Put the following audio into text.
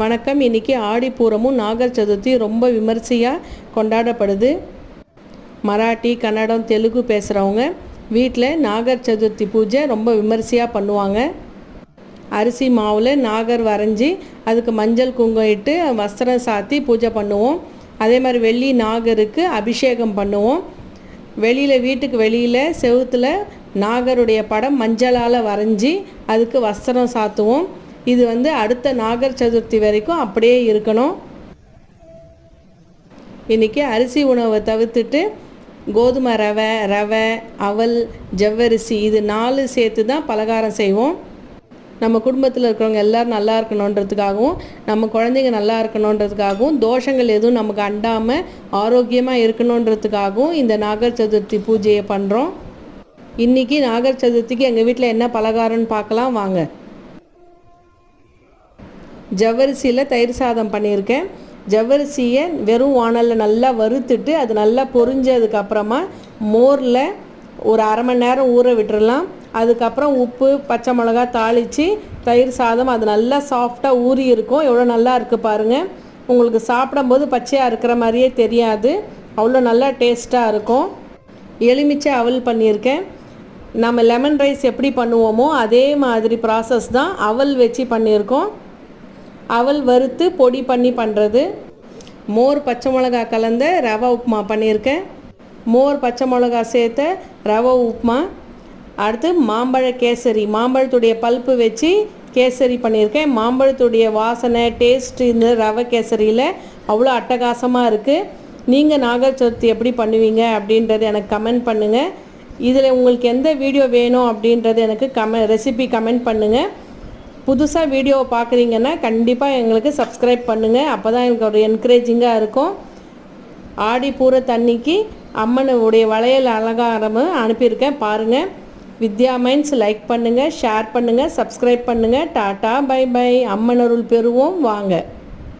வணக்கம். இன்றைக்கி ஆடிப்பூரமும் நாகர் சதுர்த்தி ரொம்ப விமர்சையாக கொண்டாடப்படுது. மராட்டி கன்னடம் தெலுங்கு பேசுகிறவங்க வீட்டில் நாகர் சதுர்த்தி பூஜை ரொம்ப விமர்சையாக பண்ணுவாங்க. அரிசி மாவில் நாகர் வரைஞ்சி அதுக்கு மஞ்சள் குங்குமம் இட்டு வஸ்திரம் சாத்தி பூஜை பண்ணுவோம். அதே மாதிரி வெள்ளி நாகருக்கு அபிஷேகம் பண்ணுவோம். வெளியில் வீட்டுக்கு வெளியில் செவுத்தில் நாகருடைய படம் மஞ்சளால் வரைஞ்சி அதுக்கு வஸ்திரம் சாத்துவோம். இது வந்து அடுத்த நாகர் சதுர்த்தி வரைக்கும் அப்படியே இருக்கணும். இன்றைக்கி அரிசி உணவை தவிர்த்துட்டு கோதுமை ரவை ரவை அவல் ஜவ்வரிசி இது நாலு சேர்த்து தான் பலகாரம் செய்வோம். நம்ம குடும்பத்தில் இருக்கிறவங்க எல்லோரும் நல்லா இருக்கணுன்றதுக்காகவும் நம்ம குழந்தைங்க நல்லா இருக்கணுன்றதுக்காகவும் தோஷங்கள் எதுவும் நமக்கு அண்டாமல் ஆரோக்கியமாக இருக்கணுன்றதுக்காகவும் இந்த நாகர் சதுர்த்தி பூஜையை பண்ணுறோம் இன்றைக்கி நாகர் சதுர்த்திக்கு எங்கள் வீட்டில் என்ன பலகாரம்னு பார்க்கலாம் வாங்க. ஜவ்வரிசியில் தயிர் சாதம் பண்ணியிருக்கேன். ஜவ்வரிசியை வெறும் வானலில் நல்லா வறுத்துட்டு அது நல்லா பொரிஞ்சதுக்கப்புறமா மோரில் ஒரு அரை மணி நேரம் ஊற விட்டுறலாம். அதுக்கப்புறம் உப்பு பச்சை மிளகா தாளித்து தயிர் சாதம் அது நல்லா சாஃப்டாக ஊறி இருக்கும். எவ்வளோ நல்லா இருக்குது பாருங்கள் உங்களுக்கு சாப்பிடும்போது பச்சையாக இருக்கிற மாதிரியே தெரியாது. அவ்வளோ நல்லா டேஸ்ட்டாக இருக்கும். எலுமிச்சை அவல் பண்ணியிருக்கேன். நம்ம லெமன் ரைஸ் எப்படி பண்ணுவோமோ அதே மாதிரி ப்ராசஸ் தான் அவல் வச்சு பண்ணியிருக்கோம். அவல் வறுத்து பொடி பண்ணி பண்ணுறது மோர் பச்சை மிளகா கலந்த ரவை உப்புமா பண்ணியிருக்கேன். மோர் பச்சை மிளகா சேர்த்த ரவை உப்புமா. அடுத்து மாம்பழ கேசரி மாம்பழத்துடைய பல்ப்பு வச்சு கேசரி பண்ணியிருக்கேன். மாம்பழத்துடைய வாசனை டேஸ்ட் இந்த ரவை கேசரியில் அவ்வளோ அட்டகாசமாக இருக்குது நீங்கள் நாகர் சதுர்த்தி எப்படி பண்ணுவீங்க அப்படின்றத எனக்கு கமெண்ட் பண்ணுங்கள் இதில் உங்களுக்கு எந்த வீடியோ வேணும் அப்படின்றது எனக்கு கமெ ரெசிபி கமெண்ட் பண்ணுங்கள் புதுசாக வீடியோவை பார்க்குறீங்கன்னா கண்டிப்பாக எங்களுக்கு சப்ஸ்கிரைப் பண்ணுங்கள் அப்போ தான் எனக்கு ஒரு என்கரேஜிங்காக இருக்கும். ஆடி பூர தண்ணிக்கு அம்மனுடைய வளையல் அலங்காரமும் அனுப்பியிருக்கேன். பாருங்கள் வித்யா மைன்ஸ் லைக் பண்ணுங்கள் ஷேர் பண்ணுங்கள் சப்ஸ்கிரைப் பண்ணுங்கள் டாட்டா பை பை அம்மன் அருள் பெறுவோம். வாங்க.